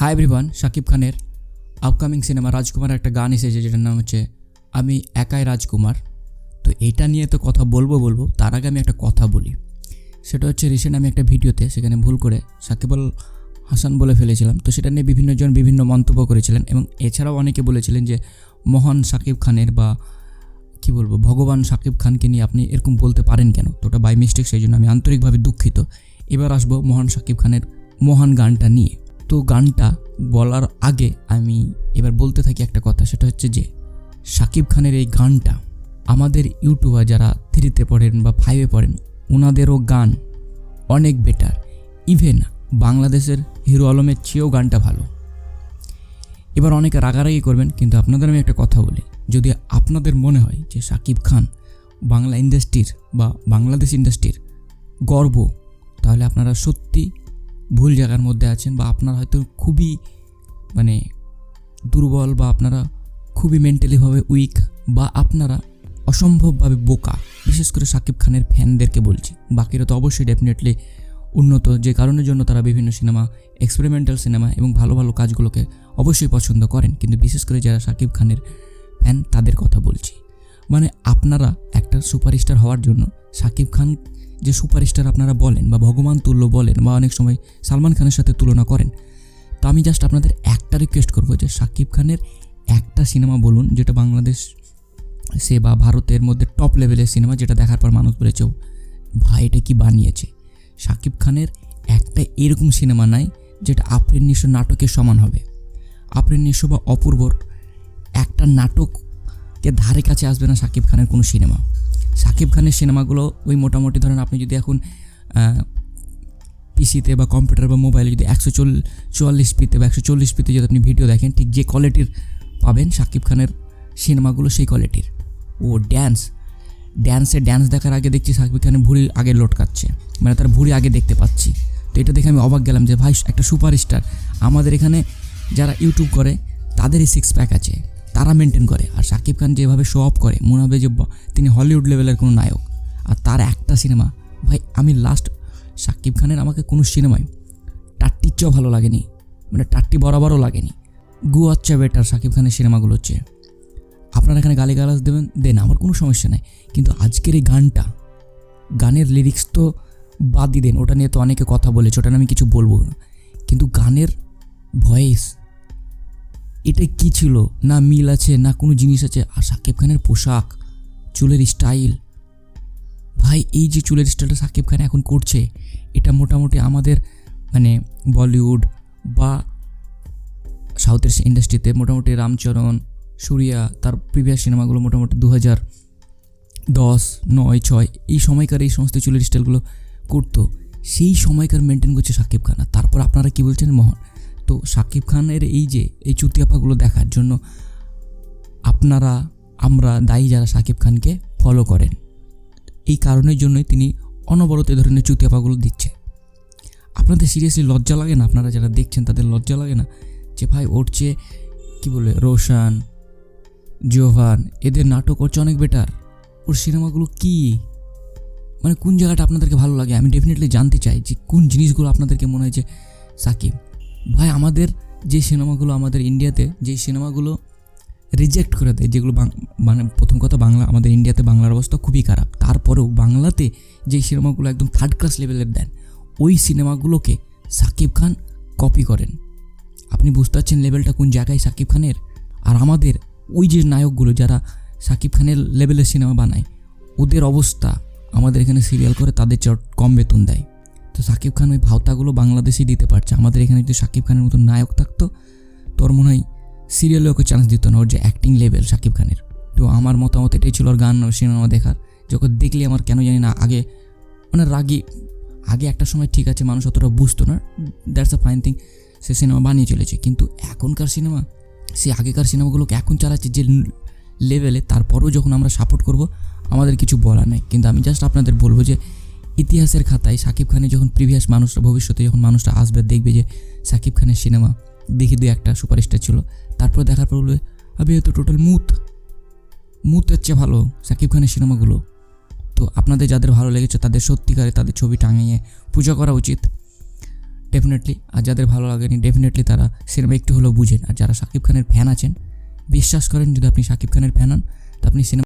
Hi everyone Shakib খানের upcoming cinema রাজকুমার একটা গান এসেছে যেটার নাম হচ্ছে, আমি একাই রাজকুমার। তো এটা নিয়ে তো কথা বলব বলব, তার আগে আমি একটা কথা বলি। সেটা হচ্ছে রিসেন্ট আমি একটা ভিডিওতে, সেখানে ভুল করে সাকিব আল হাসান বলে ফেলেছিলাম, তো সেটা নিয়ে বিভিন্নজন বিভিন্ন মন্তব্য করেছিলেন এবং এছাড়াও অনেকে বলেছিলেন যে, মহান সাকিব খানের বা কি বলব, ভগবান সাকিব খানকে নিয়ে আপনি এরকম বলতে পারেন কেন? তো ওটা বাই মিস্টেক সেই জন্য আমি আন্তরিকভাবে দুঃখিত। এবার আসব মহান সাকিব খানের মহান গানটা নিয়ে। তো গানটা বলার আগে আমি এবার বলতে থাকি একটা কথা, সেটা হচ্ছে যে সাকিব খানের এই গানটা আমাদের ইউটিউবার যারা থ্রিতে পড়েন বা ফাইভে পড়েন ওনাদেরও গান অনেক বেটার। ইভেন বাংলাদেশের হিরো আলমের চেয়েও গানটা ভালো। এবার অনেকে রাগারাগি করবেন, কিন্তু আপনাদের আমি একটা কথা বলি। যদি আপনাদের মনে হয় যে সাকিব খান বাংলা ইন্ডাস্ট্রির বা বাংলাদেশ ইন্ডাস্ট্রির গর্ব, তাহলে আপনারা সত্যি ভুল জায়গার মধ্যে আছেন বা আপনারা হয়তো খুবই মানে দুর্বল বা আপনারা খুবই মেন্টালিভাবে উইক বা আপনারা অসম্ভবভাবে বোকা। বিশেষ করে সাকিব খানের ফ্যানদেরকে বলছি। বাকিরা তো অবশ্যই ডেফিনেটলি উন্নত। যে কারণের জন্য তারা বিভিন্ন সিনেমা এক্সপেরিমেন্টাল সিনেমা এবং ভালো ভালো কাজগুলোকে অবশ্যই পছন্দ করেন। কিন্তু বিশেষ করে যারা সাকিব খানের ফ্যান, তাদের কথা বলছি। মানে আপনারা একটা সুপারস্টার হওয়ার জন্য সাকিব খান যে সুপারস্টার আপনারা বলেন বা ভগবান তুল্য বলেন বা অনেক সময় সালমান খানের সাথে তুলনা করেন, তো আমি জাস্ট আপনাদের একটা রিকোয়েস্ট করব যে সাকিব খানের একটা সিনেমা বলুন যেটা বাংলাদেশ সে বা ভারতের মধ্যে টপ লেভেলের সিনেমা যেটা দেখার পর মানুষ বলেছে ভাই এটা কি বানিয়েছে? সাকিব খানের একটা এরকম সিনেমা নাই যেটা আপ্রেন নিঃস্ব নাটকের সমান হবে। আপ্রেন নিঃস্ব বা অপূর্বর একটা নাটককে ধারে কাছে আসবে না সাকিব খানের কোনো সিনেমা। সাকিব খানের সিনেমাগুলো ওই মোটামুটি ধরেন আপনি যদি এখন পিসিতে বা কম্পিউটার বা মোবাইলে যদি একশো চল, চুয়াল্লিশ পিতে বা একশো চল্লিশ পিতে যদি আপনি ভিডিও দেখেন, ঠিক যে কোয়ালিটির পাবেন সাকিব খানের সিনেমাগুলো সেই কোয়ালিটির ও ড্যান্স ড্যান্সে ড্যান্স দেখার আগে দেখছি সাকিব খানের ভুঁড়ি আগে লটকাচ্ছে মানে তার ভুঁড়ি আগে দেখতে পাচ্ছি। তো এটা দেখে আমি অবাক গেলাম যে ভাই, একটা সুপারস্টার। আমাদের এখানে যারা ইউটিউব করে, তাদেরই সিক্স প্যাক আছে। তারা মেনটেন করে। আর সাকিব খান যেভাবে শো অফ করে, মনে হবে যে তিনি হলিউড লেভেলের কোনো নায়ক। আর তার একটা সিনেমা ভাই, আমি লাস্ট সাকিব খানের আমাকে কোনো সিনেমায় টাট্টির চেয়েও ভালো লাগেনি। মানে টাট্টি বরাবরও লাগেনি। গু আচ্ছা বেটার সাকিব খানের সিনেমাগুলো হচ্ছে। আপনারা এখানে গালিগালাজ দেবেন, দেন আমার কোনো সমস্যা নাই। কিন্তু আজকের এই গানটা, গানের লিরিক্স তো বাদই দেন, ওটা নিয়ে তো অনেকে কথা বলেছে, ওটা নিয়ে আমি কিছু বলব না। কিন্তু গানের ভয়েস এটা কি ছিল? না মিল আছে, না কোনো জিনিস আছে? আর সাকিব খানের পোশাক, চুলের স্টাইল ভাই, এই যে চুলের স্টাইলটা সাকিব খান এখন করছে, এটা মোটামুটি আমাদের মানে বলিউড বা সাউথ সাউথের ইন্ডাস্ট্রিতে মোটামুটি রামচরণ, সুরিয়া, তার প্রিভিয়াস সিনেমাগুলো মোটামুটি দু হাজার দশ, নয়, ছয়, এই সময়কার এই সমস্ত চুলের স্টাইলগুলো করতো। সেই সময়কার মেনটেন করছে সাকিব খান। আর তারপর আপনারা কি বলছেন, মোহন? তো সাকিব খানের এই যে, এই চুতিয়াপাগুলো দেখার জন্য আপনারা, আমরা দায়ী যারা সাকিব খানকে ফলো করেন। এই কারণের জন্যই তিনি অনবরত এ ধরনের চুতিয়াপাগুলো দিচ্ছে। আপনাদের সিরিয়াসলি লজ্জা লাগে না? আপনারা যারা দেখছেন তাদের লজ্জা লাগে না? যে ভাই ওর চেয়ে, কী বলে, রোশান জোভান এদের নাটক হচ্ছে অনেক বেটার ওর সিনেমাগুলো কি? মানে কোন জায়গাটা আপনাদেরকে ভালো লাগে? আমি ডেফিনেটলি জানতে চাই যে কোন জিনিসগুলো আপনাদেরকে মনে হয় যে সাকিব ভাই, আমাদের যে সিনেমাগুলো আমাদের ইন্ডিয়াতে যে সিনেমাগুলো রিজেক্ট করে দেয়, যেগুলো মানে প্রথম কথা বাংলা, আমাদের ইন্ডিয়াতে বাংলার অবস্থা খুবই খারাপ। তারপরেও বাংলাতে যেই সিনেমাগুলো একদম থার্ড ক্লাস লেভেলের দেন, ওই সিনেমাগুলোকে সাকিব খান কপি করেন। আপনি বুঝতে পারছেন লেভেলটা কোন জায়গায় সাকিব খানের? আর আমাদের ওই যে নায়কগুলো যারা সাকিব খানের লেভেলের সিনেমা বানায়, ওদের অবস্থা আমাদের এখানে সিরিয়াল করে, তাদের চট কম বেতন দেয়। তো সাকিব খান ওই ভাওতাগুলো বাংলাদেশেই দিতে পারছে। আমাদের এখানে যদি সাকিব খানের মতো নায়ক থাকতো, তোর মনে হয় সিরিয়ালে ওকে চান্স দিত না ওর যে অ্যাক্টিং লেভেল সাকিব খানের। তো আমার মতামত এটাই ছিল ওর গান সিনেমা দেখার। যখন দেখলে আমার কেন জানি না, আগে মানে রাগি, আগে একটা সময় ঠিক আছে, মানুষ অতটা বুঝতো না দ্যাটস আ ফাইন থিং সে সিনেমা বানিয়ে চলেছে। কিন্তু এখনকার সিনেমা সে আগেকার সিনেমাগুলোকে এখন চালাচ্ছে যে লেভেলে তারপরেও যখন আমরা সাপোর্ট করব, আমাদের কিছু বলার নেই। কিন্তু আমি জাস্ট আপনাদের বলব যে ইতিহাসের খাতায় সাকিব খানের যখন প্রিভিয়াস মানুষরা, ভবিষ্যতে যখন মানুষরা আসবে, দেখবে যে সাকিব খানের সিনেমা দেখি দু একটা সুপারস্টার ছিল। তারপর দেখার পর বলবে, আবে তো টোটাল মুত। মুতের চেয়ে ভালো সাকিব খানের সিনেমাগুলো তো আপনাদের যাদের ভালো লেগেছে, তাদের সত্যিকারে তাদের ছবি টাঙিয়ে পূজা করা উচিত। ডেফিনেটলি আর যাদের ভালো লাগেনি ডেফিনেটলি তারা সিনেমা একটু হলেও বুঝেন। আর যারা শাকিব খানের ফ্যান আছেন, বিশ্বাস করেন যদি আপনি সাকিব খানের ফ্যান হন, তো আপনি সিনেমা